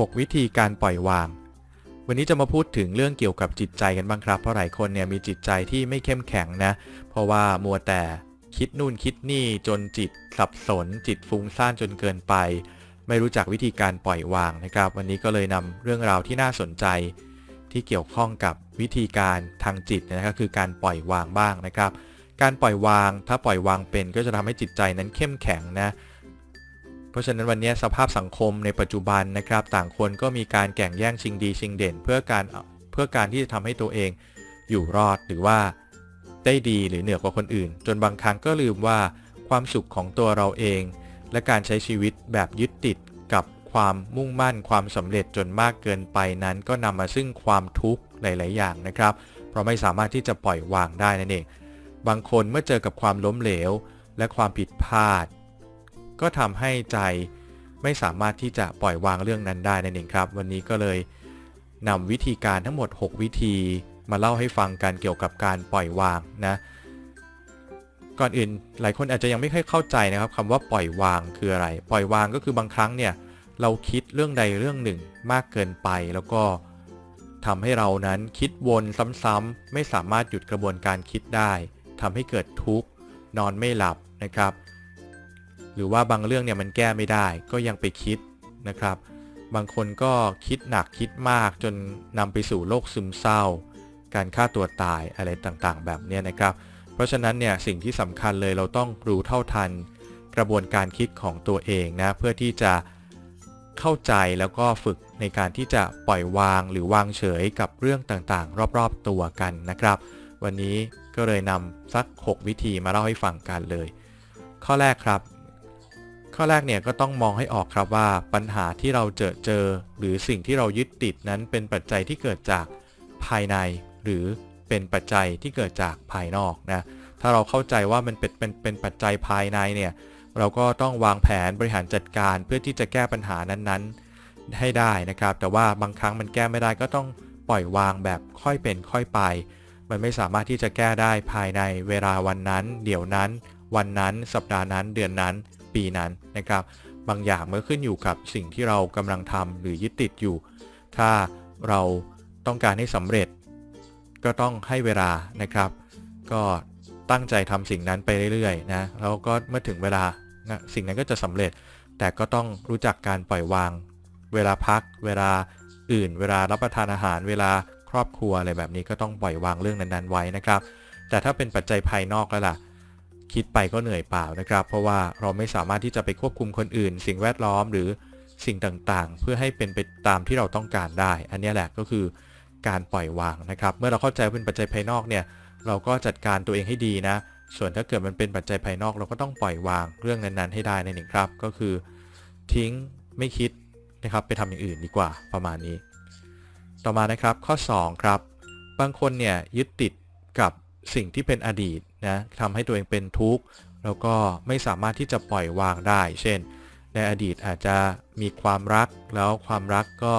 6 วิธีการปล่อยวาง วันนี้จะมาพูดถึงเรื่องเกี่ยวกับจิตใจกันบ้างครับ เพราะหลายคนเนี่ยมีจิตใจที่ไม่เข้มแข็งนะ เพราะว่ามัวแต่คิดนู่นคิดนี่จนจิตสับสน จิตฟุ้งซ่านจนเกินไป ไม่รู้จักวิธีการปล่อยวางนะครับ วันนี้ก็เลยนำเรื่องราวที่น่าสนใจ ที่เกี่ยวข้องกับวิธีการทางจิตนะครับคือการปล่อยวางบ้างนะครับ การปล่อยวางถ้าปล่อยวางเป็นก็จะทำให้จิตใจนั้นเข้มแข็งนะ เพราะฉะนั้นวันนี้สภาพสังคมในปัจจุบันนะครับ ต่างคนก็มีการแข่งแย่งชิงดีชิงเด่น เพื่อการเพื่อการที่จะทำให้ตัวเองอยู่รอดหรือว่าได้ดีหรือเหนือกว่าคนอื่น จนบางครั้งก็ลืมว่าความสุขของตัวเราเอง และการใช้ชีวิตแบบยึดติดกับความมุ่งมั่นความสำเร็จจนมากเกินไปนั้น ก็นำมาซึ่งความทุกข์หลาย ๆ อย่างนะครับ เพราะไม่สามารถที่จะปล่อยวางได้นั่นเองบางคนเมื่อเจอกับความล้มเหลว และความผิดพลาด ก็ทำให้ใจไม่สามารถที่จะปล่อยวางเรื่องนั้นได้นั่นเองครับ วันนี้ก็เลยนำวิธีการทั้งหมด 6 วิธีมาเล่าให้ฟังกันเกี่ยวกับการปล่อยวางนะ ก่อนอื่นหลายคนอาจจะยังไม่ค่อยเข้าใจนะครับคำว่าปล่อยวางคืออะไร ปล่อยวางก็คือบางครั้งเนี่ยเราคิดเรื่องใดเรื่องหนึ่งมากเกินไป แล้วก็ทำให้เรานั้นคิดวนซ้ำๆไม่สามารถหยุดกระบวนการคิดได้ทำให้เกิดทุกข์นอนไม่หลับนะครับ หรือว่าบางเรื่องเนี่ยมันแก้ไม่ได้ก็ยังไปคิดนะครับ บางคนก็คิดหนักคิดมากจนนำไปสู่โรคซึมเศร้า การฆ่าตัวตายอะไรต่างๆ แบบนี้นะครับ เพราะฉะนั้นเนี่ยสิ่งที่สำคัญเลยเราต้องรู้เท่าทัน กระบวนการคิดของตัวเองนะเพื่อที่จะเข้าใจแล้วก็ฝึกในการที่จะปล่อยวางหรือวางเฉยกับเรื่องต่างๆ รอบๆตัวกันนะครับ วันนี้ก็เลยนำสัก 6 วิธีมาเล่าให้ฟังกันเลย ข้อแรกครับ ข้อแรกเนี่ยก็ต้องมองให้ออกครับว่าปัญหาที่เราเจอเจอ หรือสิ่งที่เรายึดติดนั้นเป็นปัจจัยที่เกิดจากภายใน หรือเป็นปัจจัยที่เกิดจากภายนอกนะถ้าเราเข้าใจว่ามันเป็นเป็นเป็นปัจจัยภายในเนี่ยเราก็ต้องวางแผนบริหารจัดการเพื่อที่จะแก้ปัญหานั้นๆ ให้ได้นะครับ แต่ว่าบางครั้งมันแก้ไม่ได้ก็ต้องปล่อยวางแบบค่อยเป็นค่อยไป มันไม่สามารถที่จะแก้ได้ภายในเวลาวันนั้น เดี๋ยวนั้น วันนั้น สัปดาห์นั้นเดือนนั้น ปีนั้นนะครับ บางอย่างเมื่อขึ้นอยู่กับสิ่งที่เรากำลังทำหรือยึดติดอยู่ ถ้าเราต้องการให้สำเร็จ ก็ต้องให้เวลานะครับ ก็ตั้งใจทำสิ่งนั้นไปเรื่อยๆนะแล้วก็เมื่อถึงเวลานะสิ่งนั้นก็จะสำเร็จ แต่ก็ต้องรู้จักการปล่อยวาง เวลาพัก เวลาอื่น เวลารับประทานอาหาร เวลาครอบครัวอะไรแบบนี้ก็ต้องปล่อยวางเรื่องนั้นๆไว้นะครับ แต่ถ้าเป็นปัจจัยภายนอกแล้วล่ะ คิดไปก็เหนื่อยเปล่านะครับ เพราะว่าเราไม่สามารถที่จะไปควบคุมคนอื่น สิ่งแวดล้อมหรือสิ่งต่างๆ เพื่อให้เป็นไปตามที่เราต้องการได้ อันนี้แหละก็คือการปล่อยวางนะครับ เมื่อเราเข้าใจเป็นปัจจัยภายนอกเนี่ย เราก็จัดการตัวเองให้ดีนะ ส่วนถ้าเกิดมันเป็นปัจจัยภายนอก เราก็ต้องปล่อยวางเรื่องนั้นๆ ให้ได้นั่นเองครับ ก็คือ ทิ้งไม่คิดนะครับ ไปทำอย่างอื่นดีกว่าประมาณนี้ ต่อมานะครับข้อ 2 ครับ บางคนเนี่ยยึดติดกับสิ่งที่เป็นอดีต นะทำให้ตัวเองเป็นทุกข์แล้วก็ไม่สามารถที่จะปล่อยวางได้ เช่น ในอดีตอาจจะมีความรักแล้วความรักก็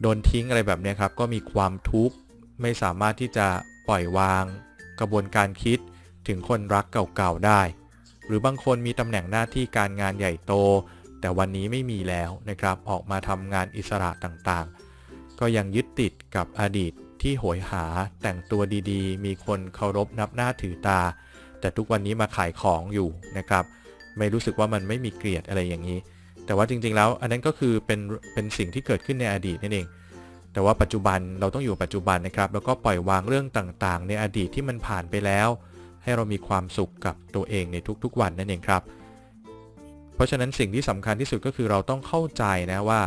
โดนทิ้งอะไรแบบนี้ครับก็มีความทุกข์ไม่สามารถที่จะปล่อยวาง กระบวนการคิดถึงคนรักเก่าๆได้ หรือบางคนมีตำแหน่งหน้าที่การงานใหญ่โต แต่วันนี้ไม่มีแล้วนะครับออกมาทำงานอิสระต่างๆ ก็ยังยึดติดกับอดีต ที่โหยหา แต่งตัวดีๆ มีคนเคารพนับหน้าถือตา แต่ทุกวันนี้มาขายของอยู่นะครับ ไม่รู้สึกว่ามันไม่มีเกลียดอะไรอย่างนี้ แต่ว่าจริงๆแล้วอันนั้นก็คือเป็นเป็นสิ่งที่เกิดขึ้นในอดีตนั่นเอง แต่ว่าปัจจุบันเราต้องอยู่ปัจจุบันนะครับ แล้วก็ปล่อยวางเรื่องต่างๆ ในอดีตที่มันผ่านไปแล้ว ให้เรามีความสุขกับตัวเองในทุกๆ วันนั่นเองครับ เพราะฉะนั้นสิ่งที่สำคัญที่สุดก็คือเราต้องเข้าใจนะว่า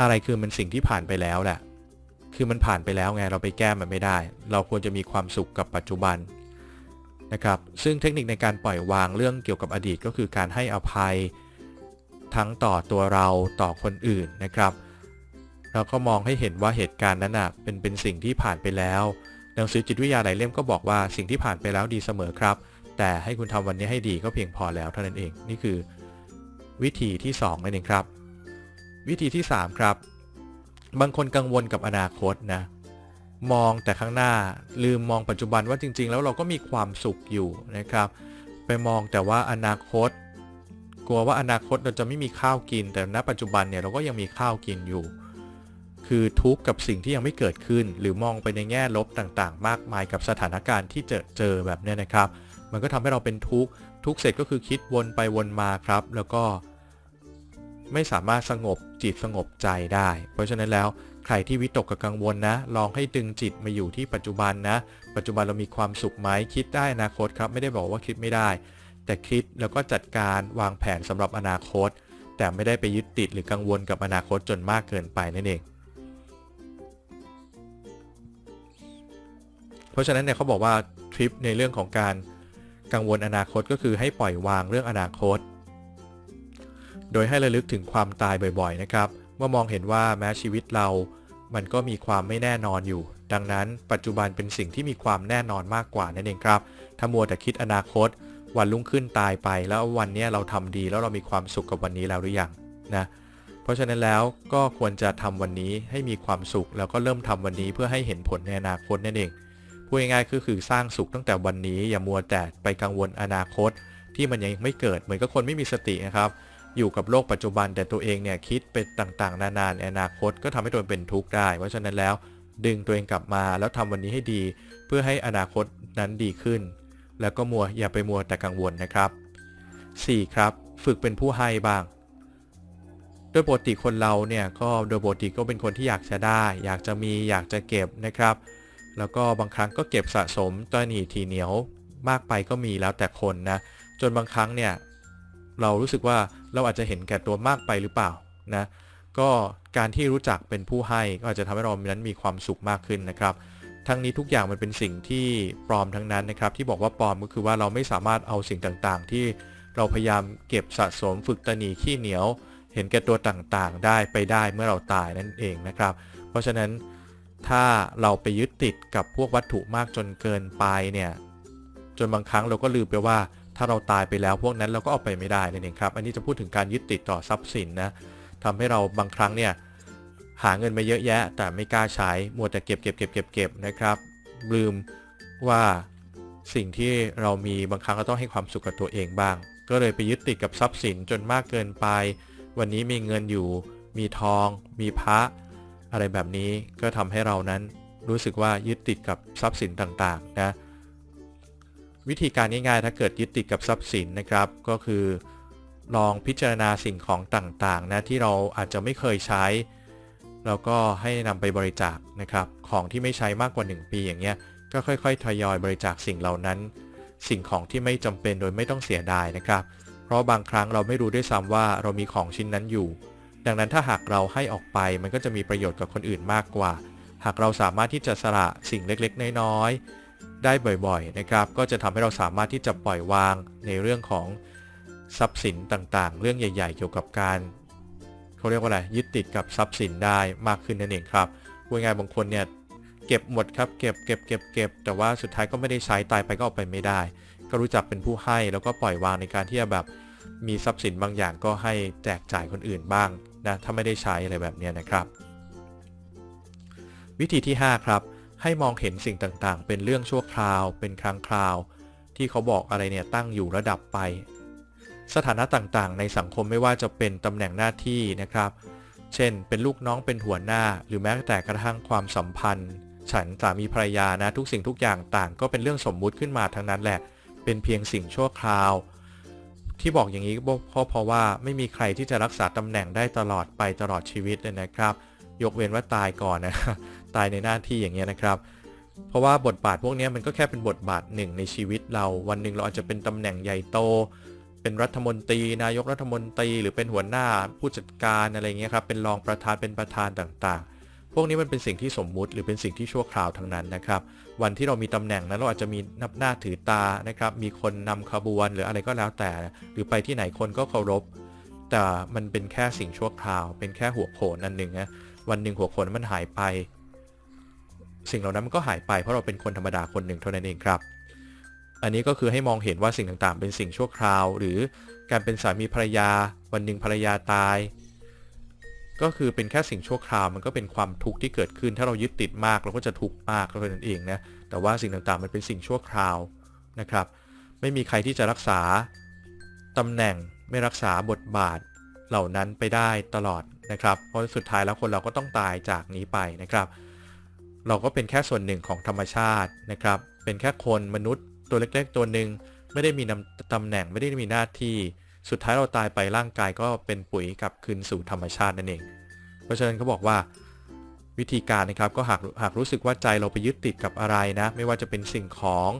อะไรคือมันสิ่งที่ผ่านไปแล้วแหละ คือมันผ่านไปแล้วไงเราไปแก้มันไม่ได้ เราควรจะมีความสุขกับปัจจุบันนะครับ ซึ่งเทคนิคในการปล่อยวางเรื่องเกี่ยวกับอดีตก็คือการให้อภัยทั้งต่อตัวเราต่อคนอื่นนะครับแล้วก็มองให้เห็นว่าเหตุการณ์นั้นนะเป็นเป็นสิ่งที่ผ่านไปแล้วหนังสือจิตวิทยาหลายเล่มก็บอกว่าสิ่งที่ผ่านไปแล้วดีเสมอครับ แต่ให้คุณทำวันนี้ให้ดีก็เพียงพอแล้วเท่านั้นเองนี่คือ วิธีที่2นั่นเองครับ วิธีที่ 3 ครับ บางคนกังวลกับอนาคตนะ มองแต่ข้างหน้าลืมมองปัจจุบันว่าจริง ๆ แล้วเราก็มีความสุขอยู่นะครับ ไปมองแต่ว่าอนาคต กลัวว่าอนาคตเราจะไม่มีข้าวกิน แต่ณปัจจุบันเนี่ยเราก็ยังมีข้าวกินอยู่ คือทุกข์กับสิ่งที่ยังไม่เกิดขึ้น หรือมองไปในแง่ลบต่างๆ มากมายกับสถานการณ์ที่เจอเจอแบบนี้นะครับ มันก็ทำให้เราเป็นทุกข์ทุกเสร็จก็คือคิดวนไปวนมาครับ แล้วก็ ไม่สามารถสงบจิตสงบใจได้ เพราะฉะนั้นแล้วใครที่วิตกกับกังวลนะ ลองให้ดึงจิตมาอยู่ที่ปัจจุบันนะ ปัจจุบันเรามีความสุขไหมคิดได้อนาคตครับ ไม่ได้บอกว่าคิดไม่ได้ แต่คิดแล้วก็จัดการวางแผนสำหรับอนาคต แต่ไม่ได้ไปยึดติดหรือกังวลกับอนาคตจนมากเกินไปนั่นเองเพราะฉะนั้นเนี่ยเขาบอกว่าทริปในเรื่องของการกังวลอนาคตก็คือให้ปล่อยวางเรื่องอนาคต โดยให้ระลึกถึงความตายบ่อยๆนะครับ เมื่อมองเห็นว่าแม้ชีวิตเรา มันก็มีความไม่แน่นอนอยู่ ดังนั้น ปัจจุบันเป็นสิ่งที่มีความแน่นอนมากกว่านั่นเองครับ ถ้ามัวแต่คิดอนาคต วันรุ่งขึ้นตายไป แล้ววันนี้เราทำดีแล้วเรามีความสุขกับวันนี้แล้วหรือยังนะ เพราะฉะนั้นแล้วก็ควรจะทำวันนี้ให้มีความสุข แล้วก็เริ่มทำวันนี้เพื่อให้เห็นผลในอนาคตนั่นเองพูดง่ายๆก็คือสร้างสุขตั้งแต่วันนี้อย่ามัวแต่ไปกังวลอนาคต ที่มันยังไม่เกิดเหมือนกับคนไม่มีสตินะครับ อยู่กับโลกปัจจุบันแต่ตัวเองเนี่ยคิดไปต่างๆ นานาในอนาคตก็ทำให้ตัวเองเป็นทุกข์ได้ เพราะฉะนั้นแล้วดึงตัวเองกลับมาแล้วทำวันนี้ให้ดี เพื่อให้อนาคตนั้นดีขึ้น แล้วก็มัวอย่าไปมัวแต่กังวลนะครับ 4. ครับ ฝึกเป็นผู้ให้บ้าง โดยปกติคนเราเนี่ยก็โดยปกติก็เป็นคนที่อยากจะได้ อยากจะมีอยากจะเก็บนะครับ แล้วก็บางครั้งก็เก็บสะสมตอยหนีทีเหนียวมากไปก็มีแล้วแต่คนนะจนบางครั้งเนี่ยเรารู้สึกว่า เราอาจจะเห็นแก่ตัวมากไปหรือเปล่านะก็การที่รู้จักเป็นผู้ให้ก็อาจจะทำให้เรานั้นมีความสุขมากขึ้นนะครับ ทั้งนี้ทุกอย่างมันเป็นสิ่งที่ปลอมทั้งนั้นนะครับ ที่บอกว่าปลอมก็คือว่าเราไม่สามารถเอาสิ่งต่างๆ ที่เราพยายามเก็บสะสมฝึกตนีขี้เหนียว เห็นแก่ตัวต่างๆ ได้ไปได้เมื่อเราตายนั่นเองนะครับ เพราะฉะนั้นถ้าเราไปยึดติดกับพวกวัตถุมากจนเกินไปเนี่ยจนบางครั้งเราก็ลืมไปว่า ถ้าเราตายไปแล้วพวกนั้นเราก็เอาไปไม่ได้นั่นเองครับ อันนี้จะพูดถึงการยึดติดต่อทรัพย์สินนะทำให้เราบางครั้งเนี่ยหาเงินมาเยอะแยะ แต่ไม่กล้าใช้มัวแต่เก็บเก็บเก็บเก็บเก็บนะครับ ลืมว่าสิ่งที่เรามีบางครั้งก็ต้องให้ความสุขกับตัวเองบ้าง ก็เลยไปยึดติดกับทรัพย์สินจนมากเกินไป วันนี้มีเงินอยู่ มีทอง มีพระ อะไรแบบนี้ก็ทำให้เรานั้นรู้สึกว่ายึดติดกับทรัพย์สินต่างๆนะ วิธีการง่ายๆ ถ้าเกิดยึดติดกับทรัพย์สินนะครับ ก็คือลองพิจารณาสิ่งของต่างๆนะที่เราอาจจะไม่เคยใช้ แล้วก็ให้นำไปบริจาคนะครับ ของที่ไม่ใช้มากกว่า 1 ปีอย่างเงี้ยก็ค่อยๆทยอยบริจาคสิ่งเหล่านั้น สิ่งของที่ไม่จำเป็นโดยไม่ต้องเสียดายนะครับ เพราะบางครั้งเราไม่รู้ด้วยซ้ำว่าเรามีของชิ้นนั้นอยู่ ดังนั้นถ้าหากเราให้ออกไปมันก็จะมีประโยชน์กับคนอื่นมากกว่า หากเราสามารถที่จะสละสิ่งเล็กๆ น้อยๆ ได้บ่อยๆนะครับ ก็จะทำให้เราสามารถที่จะปล่อยวางในเรื่องของทรัพย์สินต่างๆ เรื่องใหญ่ ๆ เกี่ยวกับการเขาเรียกว่าอะไรยึดติดกับทรัพย์สินได้มากขึ้นนั่นเองครับพูดง่ายบางคนเนี่ยเก็บหมดครับเก็บเก็บเก็บเก็บแต่ว่าสุดท้ายก็ไม่ได้ใช้ตายไปก็เอาไปไม่ได้ ก็รู้จักเป็นผู้ให้แล้วก็ปล่อยวางในการที่จะแบบมีทรัพย์สินบางอย่างก็ให้แจกจ่ายคนอื่นบ้างนะถ้าไม่ได้ใช้อะไรแบบนี้นะครับ วิธีที่ 5 ครับ ให้มองเห็นสิ่งต่างๆ เป็นเรื่องชั่วคราว เป็นครั้งคราว ที่เขาบอกอะไรเนี่ยตั้งอยู่ระดับไป สถานะต่างๆ ในสังคมไม่ว่าจะเป็นตำแหน่งหน้าที่นะครับ เช่น เป็นลูกน้องเป็นหัวหน้า หรือแม้แต่กระทั่งความสัมพันธ์ ฉันสามีภรรยานะทุกสิ่งทุกอย่างต่าง ก็เป็นเรื่องสมมุติขึ้นมาทั้งนั้นแหละ เป็นเพียงสิ่งชั่วคราว ที่บอกอย่างนี้เพราะเพราะว่าไม่มีใครที่จะรักษาตำแหน่งได้ตลอดไปตลอดชีวิตเลยนะครับยกเว้นว่าตายก่อนนะ ตายในหน้าที่อย่างเงี้ยนะครับ เพราะว่าบทบาทพวกนี้มันก็แค่เป็นบทบาทหนึ่งในชีวิตเรา วันหนึ่งเราอาจจะเป็นตำแหน่งใหญ่โต เป็นรัฐมนตรี นายกรัฐมนตรี หรือเป็นหัวหน้าผู้จัดการอะไรเงี้ยครับ เป็นรองประธานเป็นประธานต่างๆ พวกนี้มันเป็นสิ่งที่สมมุติหรือเป็นสิ่งที่ชั่วคราวทั้งนั้นนะครับ วันที่เรามีตำแหน่งนั้นเราอาจจะมีนับหน้าถือตานะครับ มีคนนำขบวนหรืออะไรก็แล้วแต่ หรือไปที่ไหนคนก็เคารพแต่มันเป็นแค่สิ่งชั่วคราว เป็นแค่หัวโขนอันหนึ่งนะวันหนึ่งหัวโขนมันหายไป สิ่งเหล่านั้นมันก็หายไปเพราะเราเป็นคนธรรมดาคนหนึ่งเท่านั้นเองครับ อันนี้ก็คือให้มองเห็นว่าสิ่งต่างๆ เป็นสิ่งชั่วคราว หรือการเป็นสามีภรรยา วันหนึ่งภรรยาตาย ก็คือเป็นแค่สิ่งชั่วคราวมันก็เป็นความทุกข์ที่เกิดขึ้น ถ้าเรายึดติดมากเราก็จะทุกข์มากเท่านั้นเองนะแต่ว่าสิ่งต่างๆมันเป็นสิ่งชั่วคราวนะครับ ไม่มีใครที่จะรักษาตำแหน่งไม่รักษาบทบาทเหล่านั้นไปได้ตลอดนะครับ เพราะสุดท้ายแล้วคนเราก็ต้องตายจากนี้ไปนะครับ เราก็เป็นแค่ส่วนหนึ่งของธรรมชาตินะครับ เป็นแค่คนมนุษย์ตัวเล็กๆ ตัวหนึ่งไม่ได้มีนำตำแหน่งไม่ได้มีหน้าที่ สุดท้ายเราตายไปร่างกายก็เป็นปุ๋ยกลับคืนสู่ธรรมชาตินั่นเอง เพราะฉะนั้นเขาบอกว่าวิธีการนะครับก็หากหากรู้สึกว่าใจเราไปยึดติดกับอะไรนะ ไม่ว่าจะเป็นสิ่งของ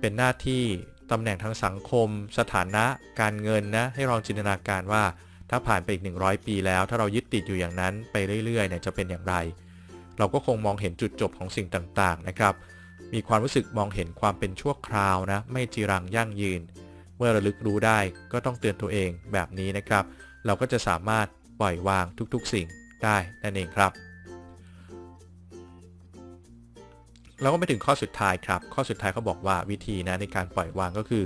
เป็นหน้าที่ตำแหน่งทางสังคม สถานะการเงินนะให้ลองจินตนาการว่าถ้าผ่านไปอีก 100 ปีแล้ว ถ้าเรายึดติดอยู่อย่างนั้นไปเรื่อยๆเนี่ยจะเป็นอย่างไร เราก็คงมองเห็นจุดจบของสิ่งต่างๆนะครับ มีความรู้สึกมองเห็นความเป็นชั่วคราวนะ ไม่จีรังยั่งยืน เมื่อระลึกรู้ได้ก็ต้องเตือนตัวเองแบบนี้นะครับ เราก็จะสามารถปล่อยวางทุกๆสิ่งได้นั่นเองครับเราก็ไปถึงข้อสุดท้ายครับ ข้อสุดท้ายเขาบอกว่าวิธีนะในการปล่อยวางก็คือ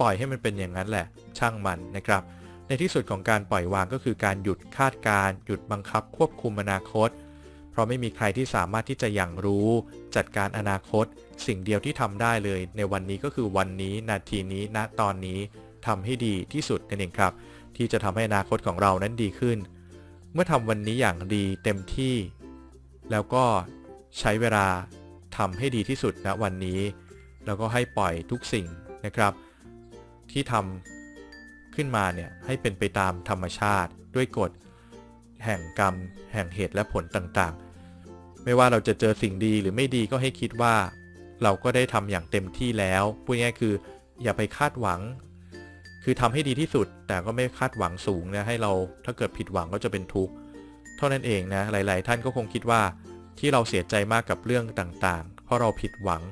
ปล่อยให้มันเป็นอย่างนั้นแหละ ช่างมันนะครับ ในที่สุดของการปล่อยวางก็คือการหยุดคาดการ หยุดบังคับควบคุมอนาคต ราะไม่มีใครที่สามารถที่จะอย่างรู้ จัดการอนาคต สิ่งเดียวที่ทำได้เลย ในวันนี้ก็คือวันนี้ นาทีนี้ณตอนนี้ทำให้ดีที่สุดนั่นเองครับ ที่จะทำให้อนาคตของเรานั้นดีขึ้น เมื่อทำวันนี้อย่างดีเต็มที่ แล้วก็ใช้เวลาทำให้ดีที่สุดณวันนี้ แล้วก็ให้ปล่อยทุกสิ่งนะครับ ที่ทำขึ้นมาเนี่ยให้เป็นไปตามธรรมชาติด้วยกฎแห่งกรรม แห่งเหตุและผลต่างๆ ไม่ว่าเราจะเจอสิ่งดีหรือไม่ดีก็ให้คิดว่า เราก็ได้ทำอย่างเต็มที่แล้วพูดง่ายคือ อย่าไปคาดหวัง คือทำให้ดีที่สุด แต่ก็ไม่คาดหวังสูงนะให้เราถ้าเกิดผิดหวังก็จะเป็นทุกข์เท่านั้นเองนะหลาย ๆ ท่านก็คงคิดว่าที่เราเสียใจมากกับเรื่องต่างๆ เพราะเราผิดหวัง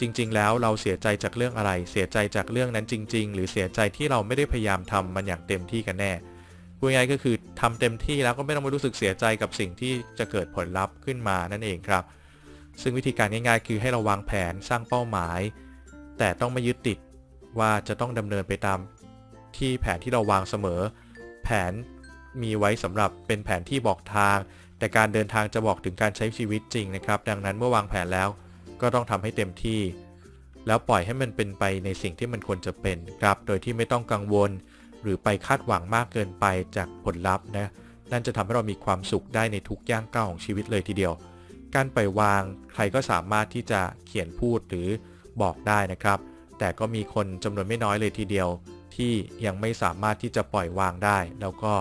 จริง ๆ แล้วเราเสียใจจากเรื่องอะไร เสียใจจากเรื่องนั้นจริง ๆ หรือเสียใจที่เราไม่ได้พยายามทำมันอย่างเต็มที่กันแน่ พูดง่ายก็คือทำเต็มที่แล้วก็ไม่ต้องไปรู้สึกเสียใจกับสิ่งที่จะเกิดผลลัพธ์ขึ้นมานั่นเองครับ ซึ่งวิธีการง่ายๆ คือให้เราวางแผนสร้างเป้าหมาย แต่ต้องไม่ยึดติดว่าจะต้องดำเนินไปตามที่แผนที่เราวางเสมอ แผนมีไว้สำหรับเป็นแผนที่บอกทาง แต่การเดินทางจะบอกถึงการใช้ชีวิตจริงนะครับ ดังนั้นเมื่อวางแผนแล้วก็ต้องทำให้เต็มที่ แล้วปล่อยให้มันเป็นไปในสิ่งที่มันควรจะเป็นครับ โดยที่ไม่ต้องกังวล หรือไปคาดหวังมากเกินไปจากผลลัพธ์นะนั่นจะทำให้เรามีความสุขได้ในทุกย่างก้าวของชีวิตเลยทีเดียว การปล่อยวางใครก็สามารถที่จะเขียนพูดหรือบอกได้นะครับ แต่ก็มีคนจำนวนไม่น้อยเลยทีเดียว ที่ยังไม่สามารถที่จะปล่อยวางได้ แล้วก็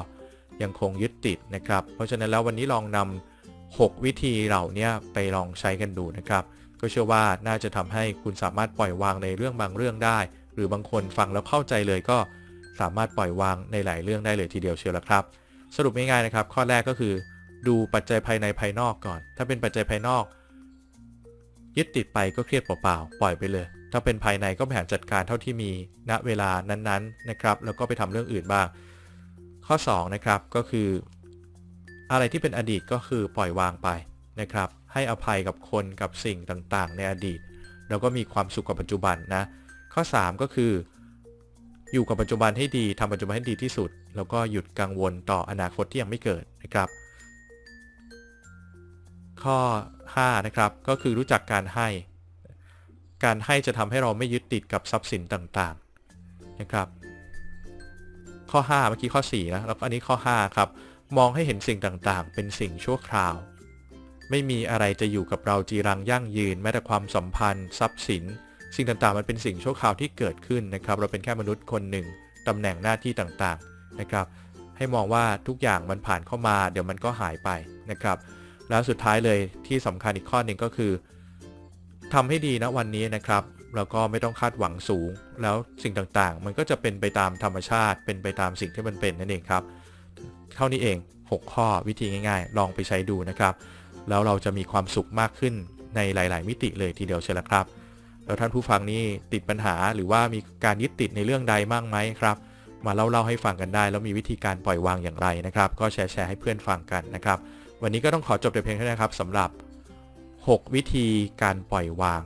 ยังคงยึดติดนะครับ เพราะฉะนั้นแล้ววันนี้ลองนำ6วิธีเหล่านี้ไปลองใช้กันดูนะครับ ก็เชื่อว่าน่าจะทำให้คุณสามารถปล่อยวางในเรื่องบางเรื่องได้ หรือบางคนฟังแล้วเข้าใจเลยก็ สามารถปล่อยวางในหลายเรื่องได้เลยทีเดียวเชียวละครับ สรุปง่ายๆนะครับ ข้อแรกก็คือ ดูปัจจัยภายในภายนอกก่อน ถ้าเป็นปัจจัยภายนอก ยึดติดไปก็เครียดเปล่าๆปล่อยไปเลย ถ้าเป็นภายในก็บริหารจัดการเท่าที่มีณเวลานั้นๆนะครับ แล้วก็ไปทำเรื่องอื่นบ้าง ข้อ2นะครับก็คือ อะไรที่เป็นอดีตก็คือปล่อยวางไปนะครับ ให้อภัยกับคนกับสิ่งต่างๆ ในอดีต แล้วก็มีความสุขกับปัจจุบันนะข้อ 3 ก็คือ อยู่กับปัจจุบันให้ดีทำปัจจุบันให้ดีที่สุด แล้วก็หยุดกังวลต่ออนาคตที่ยังไม่เกิดนะครับ ข้อ 5 นะครับก็คือรู้จักการให้ การให้จะทำให้เราไม่ยึดติดกับทรัพย์สินต่างๆนะครับ ข้อ 5 เมื่อกี้ข้อ4นะแล้วก็อันนี้ข้อ 5 ครับ มองให้เห็นสิ่งต่างๆ เป็นสิ่งชั่วคราว ไม่มีอะไรจะอยู่กับเราจีรังยั่งยืนแม้แต่ความสัมพันธ์ ทรัพย์สิน สิ่งต่างๆ มันเป็นสิ่งชั่วคราวที่เกิดขึ้นนะครับ เราเป็นแค่มนุษย์คนหนึ่งตำแหน่งหน้าที่ต่างๆนะครับ ให้มองว่าทุกอย่างมันผ่านเข้ามา เดี๋ยวมันก็หายไปนะครับ แล้วสุดท้ายเลยที่สำคัญอีกข้อหนึ่งก็คือทำให้ดีนะวันนี้นะครับแล้วก็ไม่ต้องคาดหวังสูง แล้วสิ่งต่างๆ มันก็จะเป็นไปตามธรรมชาติ เป็นไปตามสิ่งที่มันเป็นนั่นเองครับ เท่านี้เอง 6 ข้อวิธีง่ายๆ ลองไปใช้ดูนะครับ แล้วเราจะมีความสุขมากขึ้นในหลาย ๆ มิติเลยทีเดียวเชียวละครับ แล้วท่านผู้ฟังนี่ติดปัญหาหรือว่ามีการยึดติดในเรื่องใดบ้างไหมครับ มาเล่าๆให้ฟังกันได้ แล้วมีวิธีการปล่อยวางอย่างไรนะครับ ก็แชร์แชร์ให้เพื่อนฟังกันนะครับ วันนี้ก็ต้องขอจบแต่เพียงเท่านี้ครับสำหรับ 6 วิธีการปล่อยวาง